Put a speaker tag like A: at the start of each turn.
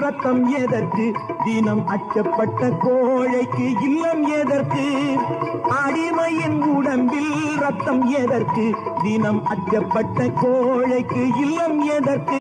A: ரத்தம் எதற்கு? தினம் அச்சப்பட்ட கோழைக்கு இல்லம் எதற்கு? அடிமையின் உடம்பில் ரத்தம் எதற்கு? தினம் அச்சப்பட்ட கோழைக்கு இல்லம் எதற்கு?